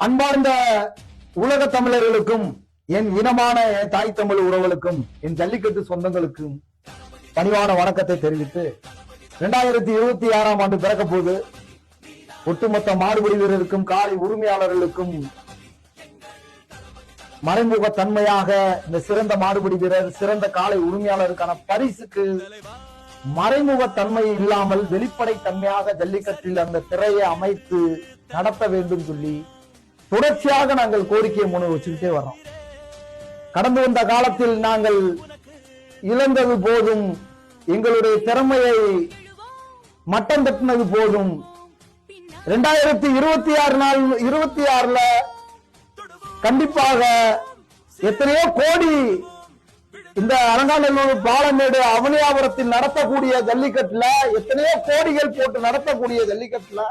அன்பார்ந்த உலக தமிழர்களுக்கும் என் இனமான தாய் தமிழ் உறவுகளுக்கும் என் ஜல்லிக்கட்டு சொந்தங்களுக்கும் பணிவான வணக்கத்தை தெரிவித்து இரண்டாயிரத்தி இருபத்தி ஆறாம் ஆண்டு பிறக்க போது ஒட்டுமொத்த மாடுபிடி வீரருக்கும் காலை உரிமையாளர்களுக்கும் மறைமுக தன்மையாக இந்த சிறந்த மாடுபிடி வீரர் சிறந்த காலை உரிமையாளருக்கான பரிசுக்கு மறைமுக தன்மை இல்லாமல் வெளிப்படை தன்மையாக ஜல்லிக்கட்டில் அந்த திரையை அமைத்து நடத்த வேண்டும் சொல்லி தொடர்ச்சியாக நாங்கள் கோரிக்கை முன் வச்சுக்கிட்டே வர்றோம். கடந்து வந்த காலத்தில் நாங்கள் இழந்தது போதும் எங்களுடைய திறமையை மட்டம் தட்டினது போதும். இரண்டாயிரத்தி இருபத்தி ஆறு நாள் இருபத்தி ஆறுல கண்டிப்பாக எத்தனையோ கோடி இந்த அலங்காநல்லூர் பாலமேடு அவனியாபுரத்தில் நடத்தக்கூடிய ஜல்லிக்கட்டுல எத்தனையோ கோடிகள் போட்டு நடத்தக்கூடிய ஜல்லிக்கட்டுல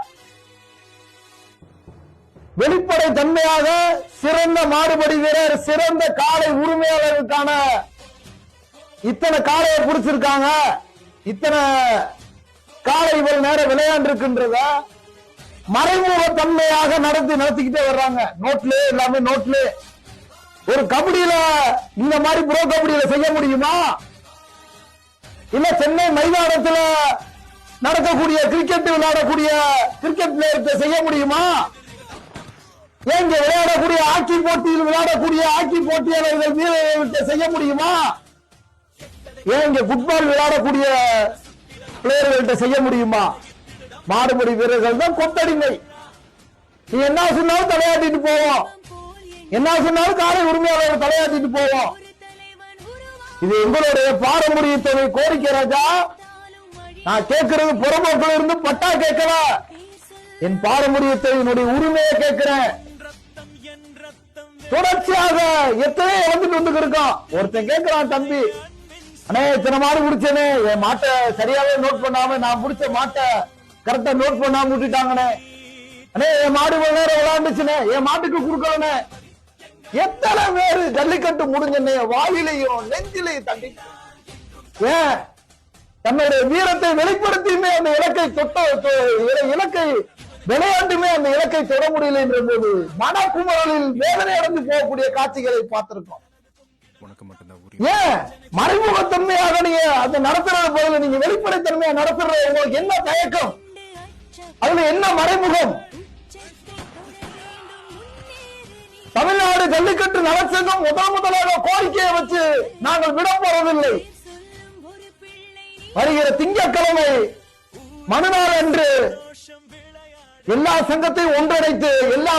வெளிப்படை தன்மையாக சிறந்த மாடுபடி வீரர் சிறந்த காளை உரிமையாளருக்கான இத்தனை காளையை பிடிச்சிருக்காங்க. இத்தனை காளை இவ்வளவு நேரம் விளையாண்டு இருக்கின்றத மறைமுக தன்மையாக நடத்தி நடத்திக்கிட்டே வர்றாங்க. நோட்லே எல்லாமே நோட்லே. ஒரு கபடியில இந்த மாதிரி ப்ரோ கபடியில செய்ய முடியுமா? இல்ல சென்னை மைதானத்துல நடக்கக்கூடிய கிரிக்கெட் விளையாடக்கூடிய கிரிக்கெட் பிளேயர்கிட்ட செய்ய முடியுமா? ஏன் விளையாடக்கூடிய ஹாக்கி போட்டியில் விளையாடக்கூடிய ஹாக்கி போட்டியாளர்கள் வீரர்கள்ட்ட செய்ய முடியுமா? ஏன் இங்க ஃபுட்பால் விளையாடக்கூடிய பிளேயர்கள்ட்ட செய்ய முடியுமா? மாடுபடி வீரர்கள் தான் கொத்தடிமை. நீ என்ன சொன்னாலும் தலையாட்டிட்டு போவோம் என்ன சொன்னாலும் காலை உரிமையாளர் தலையாட்டிட்டு போவோம் இது எங்களுடைய பாரம்பரியத்தை கோரிக்கை ராஜா. நான் கேட்கறது புறம்போக்கில் இருந்து பட்டா கேட்கல. என் பாரம்பரியத்தை என்னுடைய உரிமையை கேட்கிறேன். தொடர்ச்சியாக எத்தனை இழந்துட்டு வந்து இருக்கோம் ஒருத்தன் கேட்கிறான் தம்பி அண்ணே இத்தனை மாடு முடிச்சேனே என் மாட்டை சரியாவே நோட் பண்ணாம நான் முடிச்ச மாட்டை கரெக்டா நோட் பண்ணாம விட்டுட்டாங்கண்ணே. அண்ணே என் மாடு இவ்வளவு நேரம் விளையாண்டுச்சுனே என் மாட்டுக்கு குடுக்கலனே எத்தனை பேரு ஜல்லிக்கட்டு முடிஞ்சனே வாயிலையும் நெஞ்சிலையும் தம்பி ஏன்? தன்னுடைய வீரத்தை வெளிப்படுத்தியுமே அந்த இலக்கை தொட்ட இலக்கை விளையாண்டுமே அந்த இலக்கை தொட முடியல என்ற போது மனக்குமரலில் வேதனை அடைந்து போகக்கூடிய காட்சிகளை பார்த்திருக்கோம் ஏன்? மறைமுகத்தன்மையாக நீங்க அந்த நடத்துறது பதில் நீங்க வெளிப்படைத்தன்மையா நடத்துறது உங்களுக்கு என்ன தயக்கம்? அதுல என்ன மறைமுகம்? தமிழ்நாடு ஜல்லிக்கட்டு நலச்சங்கம் முதல் முதலாக கோரிக்கையை வச்சு நாங்கள் விட போறதில்லை வருகிற திங்கட்கிழமை மனுநாள் அன்று எல்லா சங்கத்தையும் ஒன்றிணைத்து எல்லா